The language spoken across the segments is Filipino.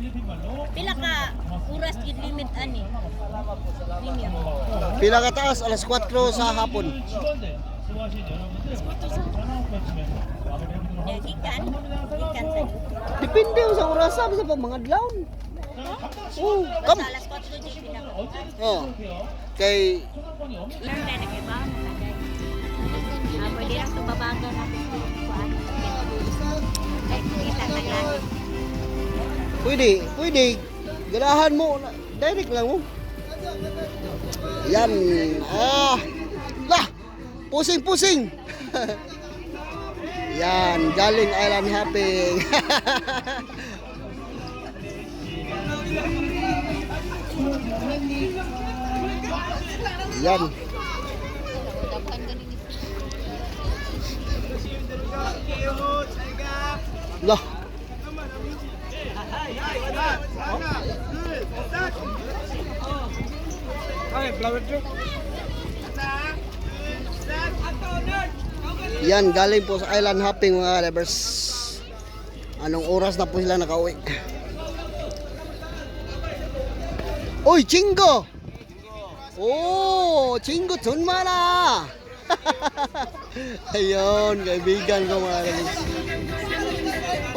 Pila ka oras gid limit ani. Premium. Pila ka taas? Alas 4 sa hapon. Ya gikan. Gikan sa Depende sa oras sa mga adlaw. Oh, kam. Sa alas 4 di pinaka. Oh. Kay Learn na. Ah, pwede babaga kita taglasin. Pwede, pwede. Ganahan mo. Direct lang mo. Yan. Ah. Lah. Pusing, pusing. Yan, galing Island Hopping. Yan. Lah. Yan, galing po sa island hopping mga lovers. Anong oras na po sila nakauwi? Uy, Chingo! Oh, Chingo Chunmana! Ayun, kaibigan ko mga lovers.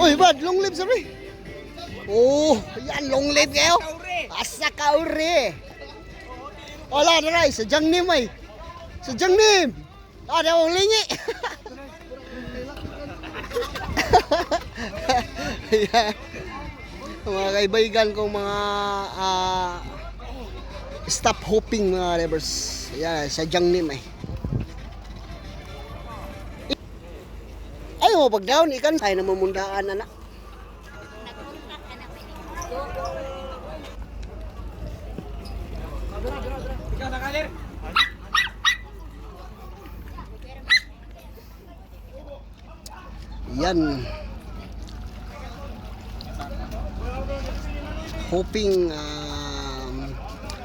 Uy, Brad, long live sabi. Oh, yan, long live kayo. Asa ka uri. Wala na rin, sa Jangnim ay. Sa Jangnim. Ada akong lingi. Ayan. mga kaibigan kong mga ah, stop hopping mga levers. Ayan, sa Jangnim ay. Ay, mo pag down, ikan. Ay, namumundaan na na. Nagkontak ka na pwede. Yan. Hoping um,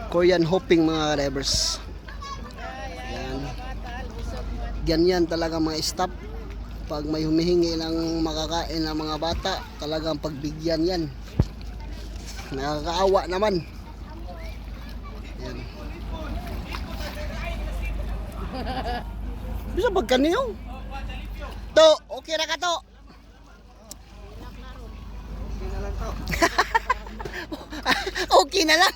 Korean hoping mga drivers. Yan. Ganyan talaga mga stop. Pag may humihingi ng makakain ng mga bata, talagang pagbigyan yan. Nakakaawa naman. Bisa pagka niyo? To, okay na ka to. okay na lang.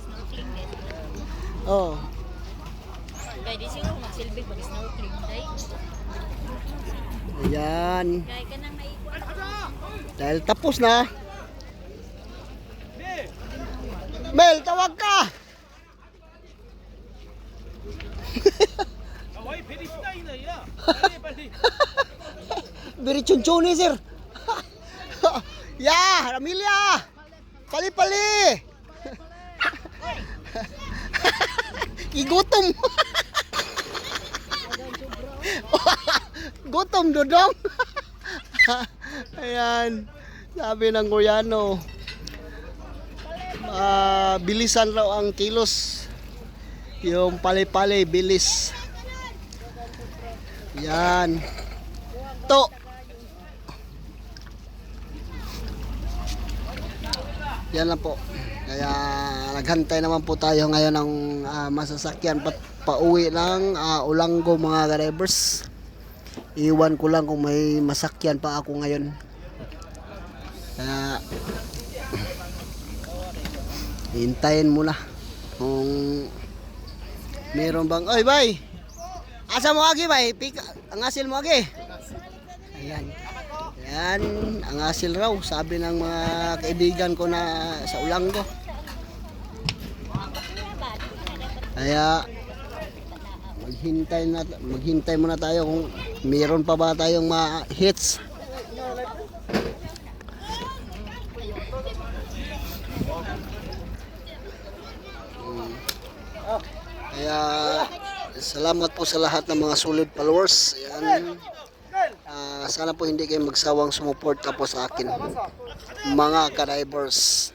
Snorkeling din. oh. Kaya di siguro magsilbi pag snorkeling. Dahil, Ayan. kaya ka nang naikuan. Dahil tapos na. Mel, tawag ka. Biri chunchuni, sir. ya, Ramilia. Pali-pali. Igutom. Gutom, dodong. Ayan. Sabi ng Koreano. Ah, bilisan raw ang kilos. Yung pali-pali, bilis. Yan. To. Yan lang po. Kaya naghantay naman po tayo ngayon ng ah, masasakyan pa pauwi ng ah, Ulanggo mga drivers. Iwan ko lang kung may masakyan pa ako ngayon. Kaya hintayin muna kung meron bang oy bay. Asa mo agi bay? Pika, ang asil mo agi. Ayan. Ayan ang asil raw sabi ng mga kaibigan ko na sa Ulanggo kaya maghintay na maghintay muna tayo kung meron pa ba tayong mga Kaya salamat po sa lahat ng mga solid followers. Ayan. Ah, sana po hindi kayo magsawang sumuporta po sa akin. Mga ka-divers.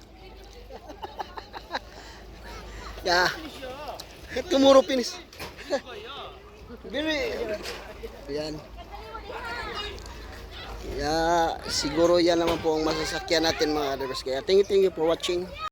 yeah. Tumuro pinis. Biri. Ayan. Kaya siguro yan naman po ang masasakyan natin mga drivers. Kaya thank you, thank you for watching.